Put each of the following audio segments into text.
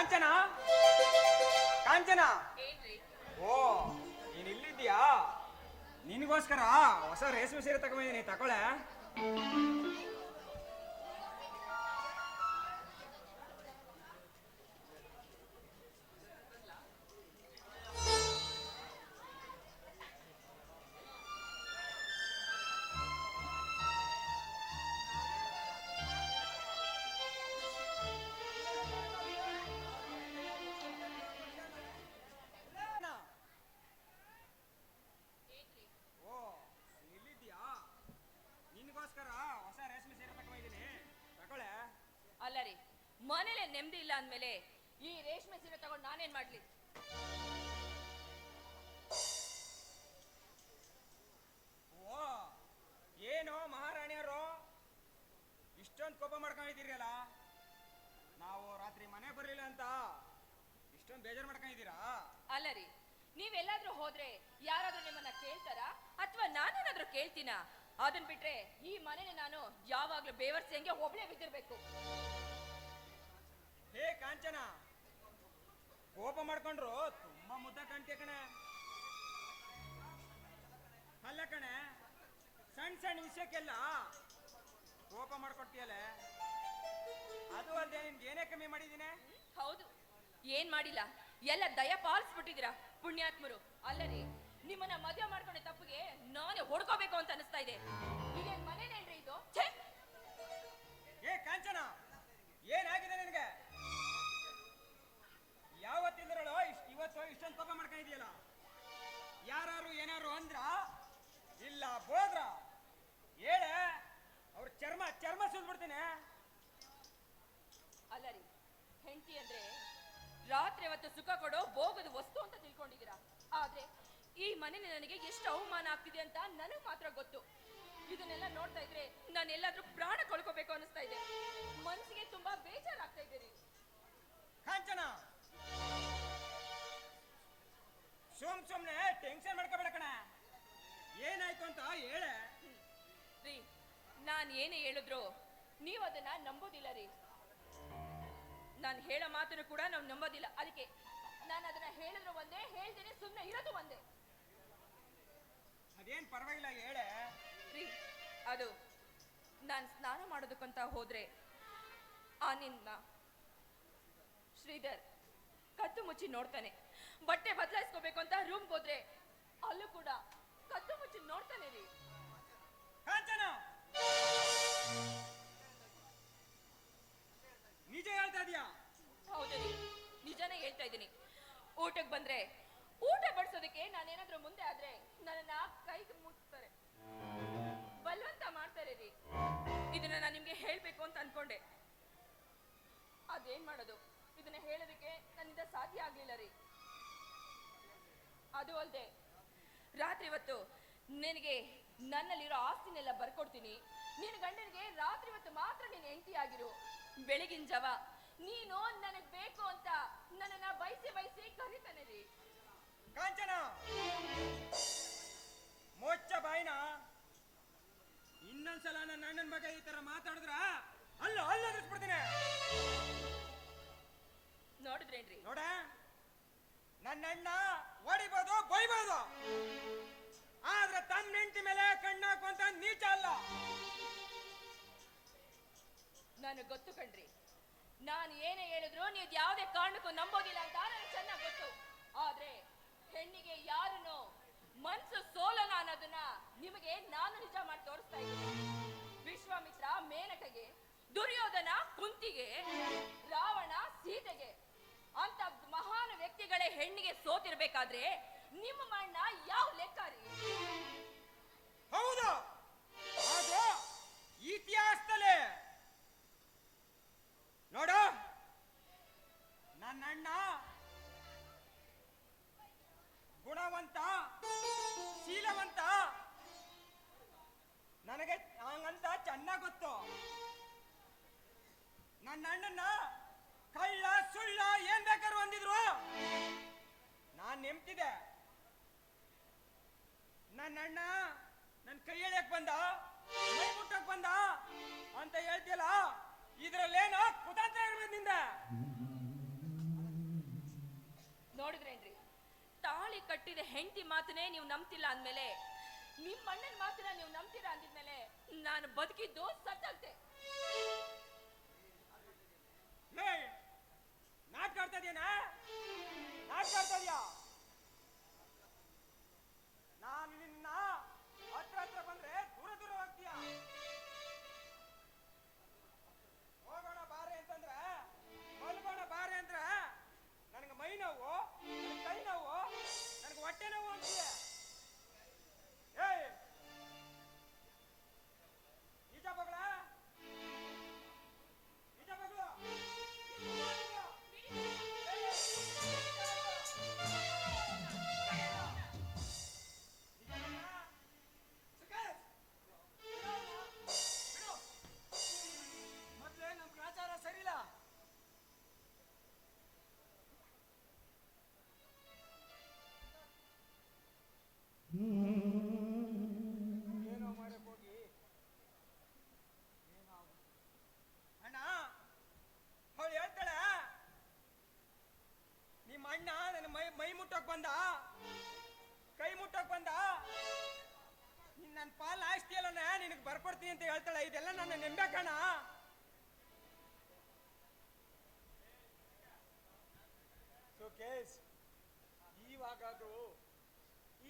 ಕಾಂಚನ? ಕಾಂಚನ? ಓ ನೀನ್ ಇಲ್ಲಿದ್ಯಾ ನಿನಗೋಸ್ಕರ ಹೊಸ ರೇಷ್ಮೆ ಸೀರೆ ತಗೊಂಡಿದ್ದೀನಿ ತಗೊಳ್ಳೆ. ನೆಮ್ಮದಿ ಇಲ್ಲ ಅಂದ್ಮೇಲೆ ಈ ರೇಷ್ಮೆ ಸೀರೆ ತಗೊಂಡು ನಾನೇನ್ ಮಾಡ್ಲಿ? ಓ ಏನೋ ಮಹಾರಾಣಿಯವರು ಇಷ್ಟೊಂದು ಕೋಪ ಮಾಡ್ಕೊಂಡಿದ್ದೀರಲ್ಲ? ನಾವು ರಾತ್ರಿ ಮನೆ ಬರಲಿಲ್ಲ ಅಂತ ಇಷ್ಟೊಂದು ಬೇಜಾರು ಮಾಡ್ಕೊಂಡಿದ್ದೀರಾ? ಅಲ್ಲ ರೀ ನೀವೆಲ್ಲಾದ್ರೂ ಹೋದ್ರೆ ಯಾರಾದ್ರೂ ನಿಮ್ಮನ್ನ ಕೇಳ್ತಾರಾ? ಅಥವಾ ನಾನೇನಾದ್ರೂ ಕೇಳ್ತೀನಾ? ಅದನ್ ಬಿಟ್ರೆ ಈ ಮನೇಲಿ ನಾನು ಯಾವಾಗ್ಲೂ ಬೇವರ್ಸಿ ಹಂಗೆ ಒಬ್ಳೆ ಬಿದ್ದಿರ್ಬೇಕು. ಹೇ ಕಾಂಚನ. ಕೋಪ ಮಾಡ್ಕೊಂಡ್ರು ತುಂಬಾ ಮುದ್ದ ಕಾಣ್ತೀಯ ಕಣೆ. ಅಲ್ಲ ಕಣೆ ಸಣ್ಣ ಸಣ್ಣ ವಿಷಯಕ್ಕೆಲ್ಲ ಕೋಪ ಮಾಡ್ಕೊಡ್ತೀಯಲ್ಲ. ಅದು ಅಲ್ಲದೆ ನಿಮ್ಗೆ ಏನೇ ಕಮ್ಮಿ ಮಾಡಿದೀನಿ? ಹೌದು ಏನ್ ಮಾಡಿಲ್ಲ. ಎಲ್ಲ ದಯ ಪಾಲಿಸ್ಬಿಟ್ಟಿದ್ದೀರಾ ಪುಣ್ಯಾತ್ಮರು. ಅಲ್ಲ ರೀ ನಿಮ್ಮನ್ನ ಮದುವೆ ಮಾಡ್ಕೊಂಡೆ ತಪ್ಪಿಗೆ ನಾನೇ ಹೊಡ್ಕೋಬೇಕು ಅಂತ ಅನಿಸ್ತಾ ಇದೆ. ಇದೇನ್ ಮನೇನೇನ್ರಿ ಇದು? ಛೇ! ಏ ಕಾಂಚನ ಏನಾಗಿದೆ ನಿನಗೆ? ಸುಖ ಕೊಡೋ ಭೋಗದ ವಸ್ತು ಅಂತ ತಿಳ್ಕೊಂಡಿದ್ದೀರಾ? ಆದ್ರೆ ಈ ಮನೇಲಿ ನನಗೆ ಎಷ್ಟು ಅವಮಾನ ಆಗ್ತಿದೆ ಅಂತ ನನಗ್ ಮಾತ್ರ ಗೊತ್ತು. ಇದನ್ನೆಲ್ಲ ನೋಡ್ತಾ ಇದ್ರೆ ನಾನು ಎಲ್ಲಾದ್ರೂ ಪ್ರಾಣ ಕಳ್ಕೋಬೇಕು ಅನಿಸ್ತಾ ಇದೆ. ಮನಸ್ಸಿಗೆ ತುಂಬಾ ಬೇಜಾರಾಗ್ತಾ ಇದೆ ರೀ. ಕಾಂಚನ! ಸುಮ್ ಸುಮ್ನೆ ಟೆನ್ಷನ್ ಮಾಡ್ಕೋಬೇಡ ಕಣ. ಏನಾಯ್ತು ಅಂತ ಹೇಳೆ. ರೀ ನಾನ್ ಏನೇ ಹೇಳಿದ್ರು ನೀವು ಅದನ್ನ ನಂಬೋದಿಲ್ಲ ರೀ. ನಾನು ಹೇಳೋ ಮಾತನ್ನು ಕೂಡ ನಾವು ನಂಬೋದಿಲ್ಲ. ಅದಕ್ಕೆ ನಾನು ಅದನ್ನ ಹೇಳಿದ್ರೆ ಒಂದೇ ಹೇಳ್ತೀನಿ ಸುಮ್ಮನೆ ಇರೋದು ಒಂದೇ. ಅದೇನ್ ಪರವಾಗಿಲ್ಲ ಹೇಳೆ. ರೀ ಅದು ನಾನು ಸ್ನಾನ ಮಾಡೋದಕ್ಕಂತ ಹೋದ್ರೆ ಆ ನಿನ್ನ ಶ್ರೀಧರ್ ಕತ್ತು ಮುಚ್ಚಿ ನೋಡ್ತಾನೆ. ಬಟ್ಟೆ ಬದಲಾಯಿಸ್ಕೋಬೇಕು ಅಂತ ರೂಮ್ ಹೋದ್ರೆ ಅಲ್ಲೂ ಕೂಡ ಕತ್ತು ಮುಚ್ಚಿ ನೋಡ್ತಾನೆ ರೀ. ಕಾಂಚನ! ಊಟಕ್ಕೆ ಬಂದ್ರೆ ಊಟ ಬಡಿಸೋದಕ್ಕೆ ನಾನೇನಾದ್ರೂ ಮುಂದೆ ಆದ್ರೆ ನನ್ನನ್ನ ಕೈಗೆ ಮುಟ್ತಾರೆ. ಬಲವಂತ ಮಾಡ್ತಾರೆ ರೀ. ಇದನ್ನ ನಾನು ನಿಮ್ಗೆ ಹೇಳ್ಬೇಕು ಅಂತ ಅನ್ಕೊಂಡೆ. ಅದೇನ್ ಮಾಡೋದು? ಇದನ್ನ ಹೇಳೋದಕ್ಕೆ ನನ್ನಿಂದ ಸಾಧ್ಯ ಆಗ್ಲಿಲ್ಲ ರೀ. ಅದು ಅಲ್ದೆ, ರಾತ್ರಿ ಹೊತ್ತು ನಿನಗೆ ನನ್ನಲ್ಲಿರೋ ಆಸ್ತಿನೆಲ್ಲ ಬರ್ಕೊಡ್ತೀನಿ. ನಿನ್ನ ಗಂಡನಿಗೆ ರಾತ್ರಿ ಹೊತ್ತು ಮಾತ್ರ ನೀನು ಹೆಂಡತಿ ಆಗಿರು. ಬೆಳಗಿನ ಜವ ನೀನು ನನಗ್ ಬೇಕು ಅಂತ ನನ್ನನ್ನ ಬಯಸಿ ಬಯಸಿ ಕಾಂಚನ. ಮೋಚ್ಚ ಬಾಯಿನ. ಇನ್ನೊಂದ್ಸಲ ನನ್ನ ಅಣ್ಣನ ಮಗ ಈ ತರ ಮಾತಾಡಿದ್ರ ಅಲ್ಲ ಅಲ್ಲ ಅದ್ರಿಸ್ಬಿಡ್ತೀನಿ ನೋಡಿದ್ರೇನ್ರಿ? ನೋಡ ನನ್ನ ಅಣ್ಣ ಹೊಡಿಬೋದು ಬೈಬೋದು. ಆದ್ರೆ ತನ್ನ ಹೆಂಡತಿ ಮೇಲೆ ಕಣ್ಣಾಕುವಂತ ನೀಚ ಅಲ್ಲ. ನನಗೆ ಗೊತ್ತು ಕಣ್ರಿ. ನಾನು ಏನೇ ಹೇಳಿದ್ರು ನೀವು ಯಾವುದೇ ಕಾರಣಕ್ಕೂ ನಂಬೋದಿಲ್ಲ ಅಂತ ನನಗೆ ಚೆನ್ನಾಗಿ ಗೊತ್ತು. ಆದ್ರೆ ಹೆಣ್ಣಿಗೆ ಯಾರನು ಮನ್ಸು ಸೋಲನ ಅನ್ನೋದನ್ನ ನಿಮಗೆ ನಾನು ನಿಜ ಮಾಡಿ ತೋರಿಸ್ತಾ ಇದ್ದೀನಿ. ವಿಶ್ವಾಮಿತ್ರ ಮೇನಕಗೆ, ದುರ್ಯೋಧನ ಕುಂತಿಗೆ, ರಾವಣ ಸೀತೆಗೆ ಅಂತ ಮಹಾನ್ ವ್ಯಕ್ತಿಗಳೇ ಹೆಣ್ಣಿಗೆ ಸೋತಿರ್ಬೇಕಾದ್ರೆ ನಿಮ್ಮ ಮಣ್ಣ ಯಾವ ಲೆಕ್ಕ ಹೌದು. ಇತಿಹಾಸದಲ್ಲಿ ನೋಡು ನನ್ನ ಗುಣವಂತ ಶೀಲವಂತ. ನನಗೆ ಹಂಗಂತ ಚೆನ್ನಾಗ್ ಗೊತ್ತು. ನನ್ನ ಅಣ್ಣನ ಕಳ್ಳ, ಸುಳ್ಳ ಏನ್ ಬೇಕಾದ್ರು ಅಂದಿದ್ರು. ನಾನ್ ನೆಮ್ತಿದೆ ನನ್ನ ಅಣ್ಣ ನನ್ನ ಕೈ ಎಳಿಯಕ್ ಬಂದ ಮುಟ್ಟಕ್ ಬಂದ ಅಂತ ಹೇಳ್ತಿಯಲ್ಲ, ಇದ್ರಲ್ಲೇನೋ ಕುತಂತ್ರ ಇರ್ಬೇಕು ನಿಂದ. ನೋಡಿದ್ರೇನ್ರಿ? ತಾಳಿ ಕಟ್ಟಿದ ಹೆಂಡತಿ ಮಾತನೇ ನೀವು ನಂಬ್ತಿಲ್ಲ ಅಂದ್ಮೇಲೆ ನಿಮ್ಮ ಅಣ್ಣನ ಮಾತನ್ನ ನೀವು ನಂಬ್ತೀರಾ ಅಂದಿದ್ಮೇಲೆ ನಾನು ಬದುಕಿದ್ದು ಸತ್ತಂತೆ ಲೇ ನಾಟಕ ಆಡ್ತಾ ಇದೀಯನಾ ನಾಟಕ ಆಡ್ತಾ ಇದೀಯಾ?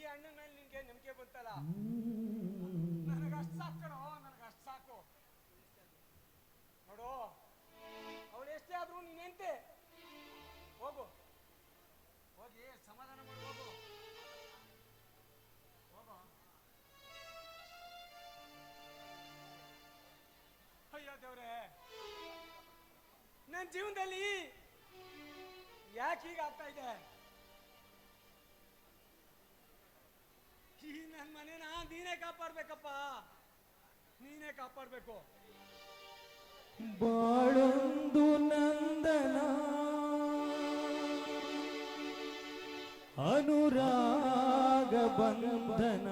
ಈ ಅಣ್ಣನ ಮೇಲೆ ನಿನ್ಗೆ ನಂಬಿಕೆ ಬಂತಲ್ಲ? ನನಗೆ ಅಷ್ಟು ಸಾಕು ಕಣೋ ನನಗೆ ಅಷ್ಟು ಸಾಕು. ನೋಡು, ಅವಳು ಎಷ್ಟೇ ಆದ್ರೂ ನೀನೆಂತೆ ಹೋಗು. ಹೋಗಿ ಸಮಾಧಾನ ಮಾಡಿ, ಹೋಗು. ಹೋಗು. ಅಯ್ಯೋ ದೇವ್ರೆ ನನ್ನ ಜೀವನದಲ್ಲಿ ಯಾಕೆ ಹೀಗೆ ಆಗ್ತಾ ಇದೆ? ಈ ನನ್ನ ಮನೇನ ನೀನೇ ಕಾಪಾಡ್ಬೇಕಪ್ಪ. ನೀನೇ ಕಾಪಾಡ್ಬೇಕು. ಬಾಳೊಂದು ನಂದನ. ಅನುರಾಗ ಬಂಧನ.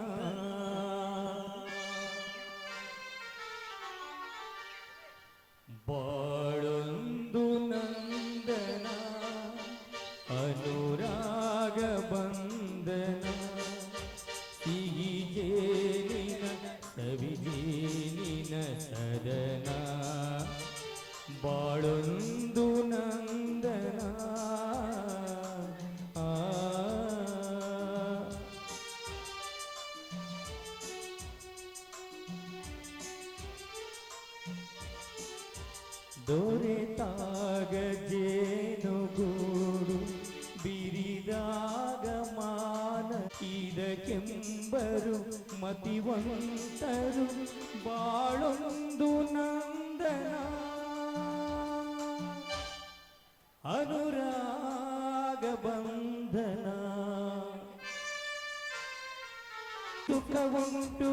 ಸುಖವುಂಟು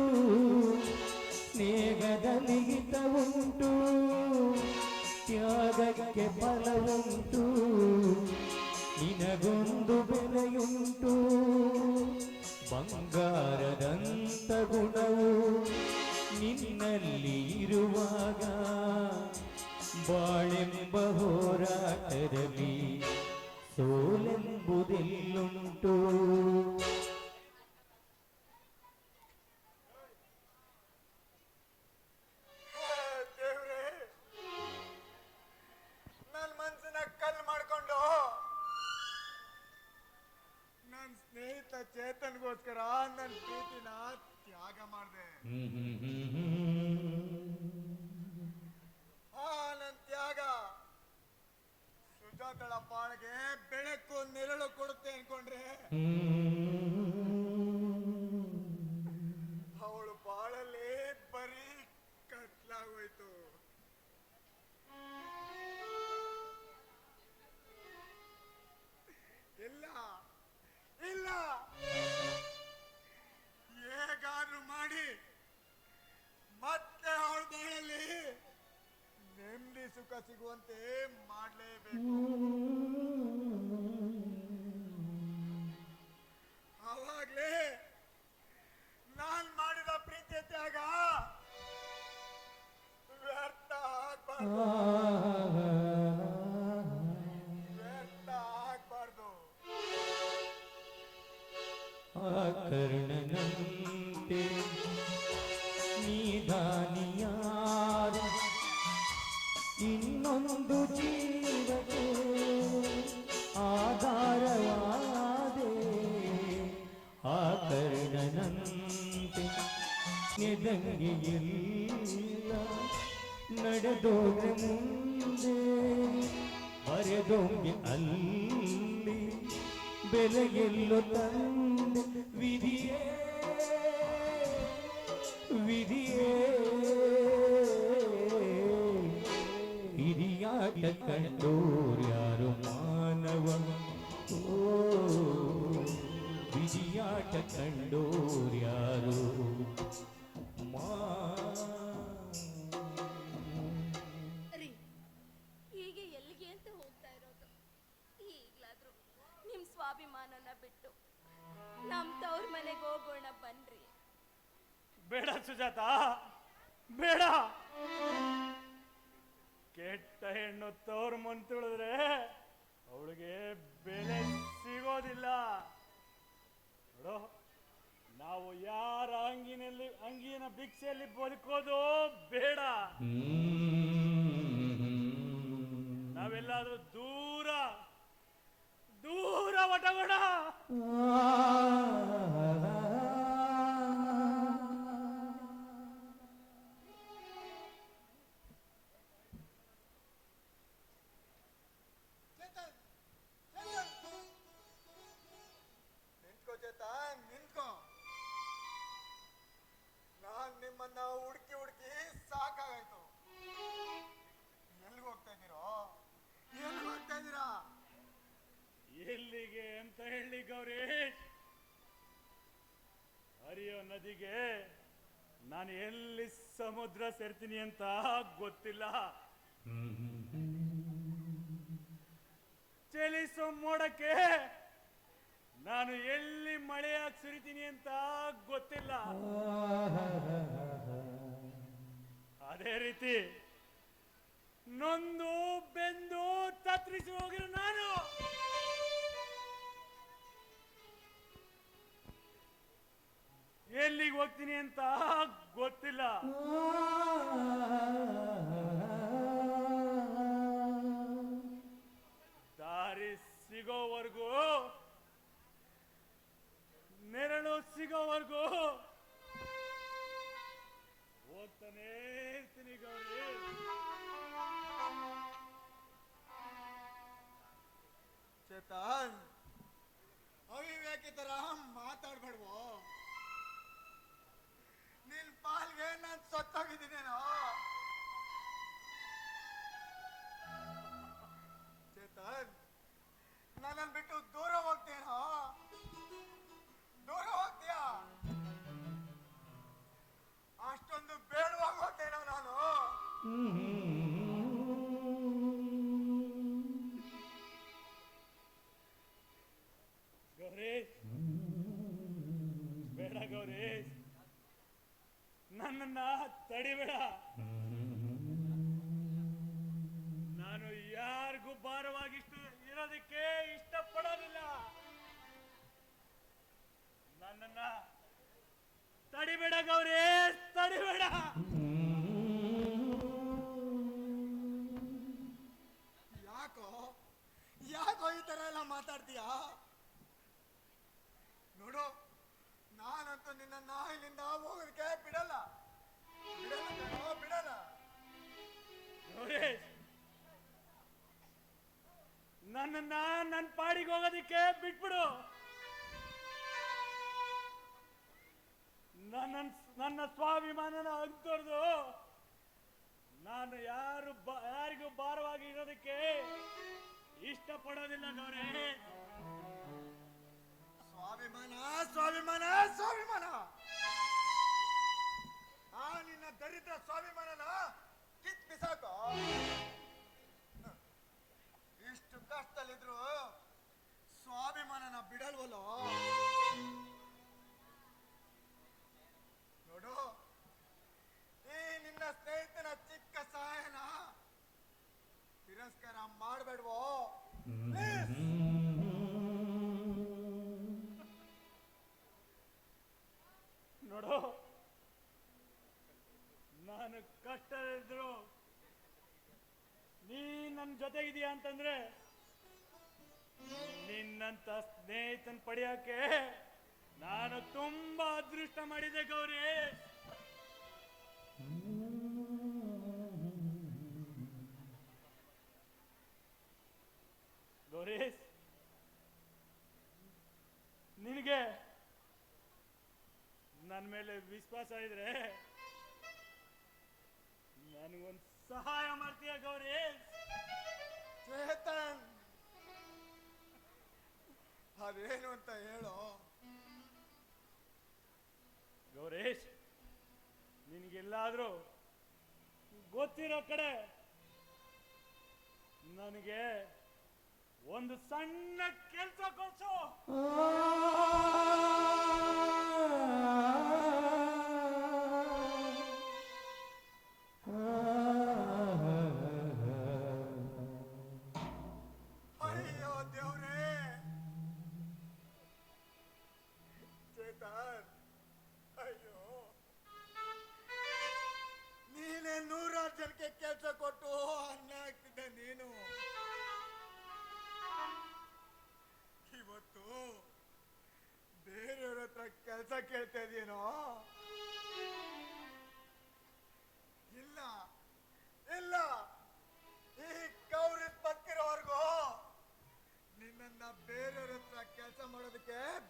ಸ್ನೇಹದಲ್ಲಿ ಹಿತವುಂಟು ತ್ಯಾಗಕ್ಕೆ ಫಲವುಂಟು ನಿನಗೊಂದು ಬೆಲೆಯುಂಟು ಬಂಗಾರದಂತ ಗುಣವು ನಿನ್ನಲ್ಲಿ ಇರುವಾಗ ಬಾಳೆಂಬ ಹೋರಾಟದಲ್ಲಿ ಸೋಲೆಂಬುದೆಲ್ಲುಂಟು. ಚೇತನ್ಗೋಸ್ಕರ ನನ್ನ ಪ್ರೀತಿನ ತ್ಯಾಗ ಮಾಡಿದೆ. ಆ ನನ್ನ ತ್ಯಾಗ. ಸುಜಾತಳ ಬಾಳಿಗೆ ಬೆಳಕು ನೆರಳು ಕೊಡುತ್ತೆ ಅನ್ಕೊಂಡ್ರೆ. ಸಿಗುವಂತೆ ಮಾಡಲೇಬೇಕು. ಅವಾಗಲೇ ನಾನ್ ಮಾಡಿದ ಪ್ರೀತಿ ತ್ಯಾಗ ವ್ಯರ್ಥ ವ್ಯರ್ಥ ಆಗ್ಬಾರ್ದು. ಕರ್ಣನಂತೆ ನಿಧಾನಿಯಾರ ಇನ್ನೊಂದು ಜೀವಕ್ಕೆ ಆಧಾರವಾದೆ. ಆ ಕರ್ಣನಂತೆ ನೆದಂಗಿಲ್ಲ ನಡೆದೋಗ ಮುಂದೆ ಬರೆದೋಗೆ ಅಲ್ಲಿ. ಬೆಲೆಗೆಲ್ಲೋ ತಂದೆ ವಿಧಿಯೇ ವಿಧಿಯೇ. ಹಿರಿಯಾಟ ಕಂಡೋರ್ಯಾರು ಮಾನವ? ಓ ವಿಧಿಯಾಟ ಕಂಡೋರ್ಯಾರು ಮಾ ರೀ ಹೀಗೆ ಎಲ್ಲಿಗೆ ಅಂತ ಹೋಗ್ತಾ ಇರೋದು? ಈಗ್ಲಾದ್ರೂ ನಿಮ್ ಸ್ವಾಭಿಮಾನನ ಬಿಟ್ಟು ನಮ್ ತವ್ರ ಮನೆಗೆ ಹೋಗೋಣ ಬನ್ರಿ. ಬೇಡ ಸುಜಾತ ಬೇಡ. ತವ್ರ ಮನ್ ಅವಳಿಗೆ ಬೆಲೆ ಸಿಗೋದಿಲ್ಲ. ನೋಡೋ, ನಾವು ಯಾರ ಅಂಗಿನಲ್ಲಿ, ಅಂಗಿನ ಭಿಕ್ಷೆಯಲ್ಲಿ ಬದುಕೋದು ಬೇಡ. ನಾವೆಲ್ಲಾದ್ರೂ ದೂರ ದೂರ ಒಟಗೋಣ ನಿಮ್ಮನ್ನ ಹುಡುಕಿ ಹುಡುಕಿ ಸಾಕಾಗಾಯ್ತು. ಎಲ್ಲಿಗೆ ಹೋಗ್ತಾ ಇದ್ದೀರೋ? ಎಲ್ಲಿ ಹೋಗ್ತಾ ಇದ್ದೀರಾ? ಎಲ್ಲಿಗೆ ಅಂತ ಹೇಳಿ ಗೌರಿ. ಹರಿಯೋ ನದಿಗೆ ನಾನು ಎಲ್ಲಿ ಸಮುದ್ರ ಸೇರ್ತೀನಿ ಅಂತ ಗೊತ್ತಿಲ್ಲ. ಚಲಿಸೋ ಮೋಡಕ್ಕೆ ನಾನು ಎಲ್ಲಿ ಮಳೆಯಾಗಿ ಸುರಿತೀನಿ ಅಂತ ಗೊತ್ತಿಲ್ಲ. ಅದೇ ರೀತಿ ನೊಂದು, ಬೆಂದು ತತ್ರಿಸಿ ಹೋಗಿರೋ ನಾನು. ಎಲ್ಲಿಗೆ ಹೋಗ್ತೀನಿ ಅಂತ ಗೊತ್ತಿಲ್ಲ. ದಾರಿ ಸಿಗೋವರೆಗೂ, ನೆರಳು ಸಿಗೋವರೆಗೂ ಹೋಗ್ತಾನೇ ಚೇತನ್ ಅವಿವೇಕಿ ತರ ಮಾತಾಡ್ಬೇಡ್ವೋ ನಿನ್ ಪಾಲ್ಗೆ ನಾನ್ ಸತ್ತೋಗಿದ್ದೀನೇನೋ ತಡಿಬೇಡ. ನಾನು ಯಾರಿಗೂ ಭಾರವಾಗಿಷ್ಟು ಇರೋದಕ್ಕೆ ಇಷ್ಟಪಡೋದಿಲ್ಲ. ನನ್ನನ್ನ ತಡಿಬೇಡ ಗೌರಿ ತಡಿಬೇಡ. ನನ್ನನ್ನ ನನ್ನ ಪಾಡಿಗೆ ಹೋಗೋದಿಕ್ಕೆ ಬಿಟ್ಬಿಡು. ನನ್ನ ನನ್ನ ಸ್ವಾಭಿಮಾನನ ಅಂತರ್ದು ನಾನು ಯಾರು ಯಾರಿಗೂ ಭಾರವಾಗಿ ಇರೋದಕ್ಕೆ ಇಷ್ಟಪಡೋದಿಲ್ಲ ಗೌರಿ. ಸ್ವಾಭಿಮಾನ ಸ್ವಾಭಿಮಾನ ಸ್ವಾಭಿಮಾನ. ಆ ನಿನ್ನ ದರಿದ್ರ ಸ್ವಾಭಿಮಾನನ ಕಿತ್ ಕಷ್ಟದಲ್ಲಿದ್ರು ಸ್ವಾಭಿಮಾನನ ಬಿಡಲ್ವಲ್ಲೋ? ನೋಡು. ಈ ನಿನ್ನ ಸ್ನೇಹಿತನ ಚಿಕ್ಕ ಸಹಾಯನ ತಿರಸ್ಕಾರ ಮಾಡಬೇಡವೋ. ನೋಡು. ನಾನು ಕಷ್ಟ ಇದ್ರು ನೀ ನನ್ನ ಜೊತೆಗಿದೀಯ ಅಂತಂದ್ರೆ ನಿನ್ನಂತ ಸ್ನೇಹಿತನ್ ಪಡೆಯಕ್ಕೆ ನಾನು ತುಂಬಾ ಅದೃಷ್ಟ ಮಾಡಿದೆ ಗೌರಿ. ಗೌರಿ, ನಿನಗೆ ನನ್ನ ಮೇಲೆ ವಿಶ್ವಾಸ ಇದ್ರೆ ನನಗೊಂದು ಸಹಾಯ ಮಾಡ್ತೀಯ ಗೌರಿ? ಚೇತನ್! ಅದೇನು ಅಂತ ಹೇಳೋ? ಗೌರೇಶ್ ನಿನಗೆಲ್ಲಾದರೂ ಗೊತ್ತಿರೋ ಕಡೆ ನನಗೆ ಒಂದು ಸಣ್ಣ ಕೆಲಸ ಕೊಡ್ಸು.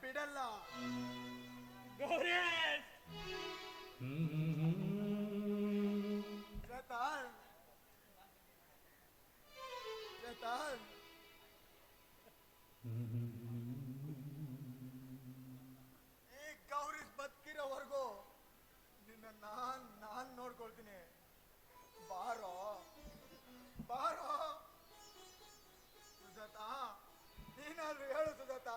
ಬಿಡಲ್ಲ. ಗೌರೇಶ್ ಈ ಗೌರಿ ಬದುಕಿರೋವರೆಗೂ ನಿನ್ನ ನಾನ್ ನಾನ್ ನೋಡ್ಕೊಳ್ತೀನಿ. ಬಾರೋ. ಬಾರೋ. ಸುಜಾತ ನೀನಾದ್ರೂ ಹೇಳು ಸುಜಾತ.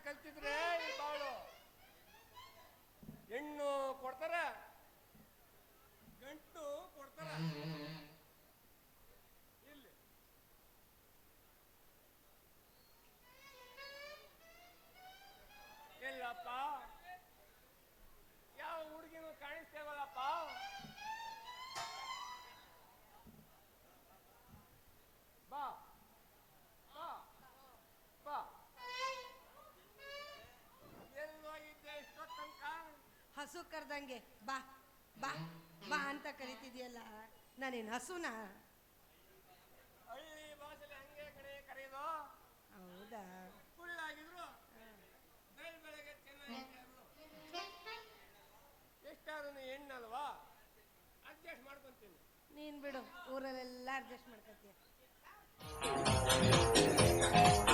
ಕಲ್ತಿದ್ರೆ ನಾನೇನು ಹಸುನ? ಹಳ್ಳಿ ಭಾಷೆಲಿ ಹಂಗೆ ಕಡೆ ಕರೆಯೋದು. ಹೌದಾ? ಕುಳ್ಳಾಗಿದ್ರು ಬೆಳ್ ಬೆಳಗ್ಗೆ ಚೆನ್ನಾಗಿ ಎಷ್ಟಾದ್ರೂ ಹೆಣ್ಣಲ್ವಾ? ಅಡ್ಜಸ್ಟ್ ಮಾಡ್ಕೊಂತೀನಿ. ನೀನ್ ಬಿಡು ಊರಲ್ಲೆಲ್ಲ ಅಡ್ಜಸ್ಟ್ ಮಾಡ್ಕೊತೀಯ.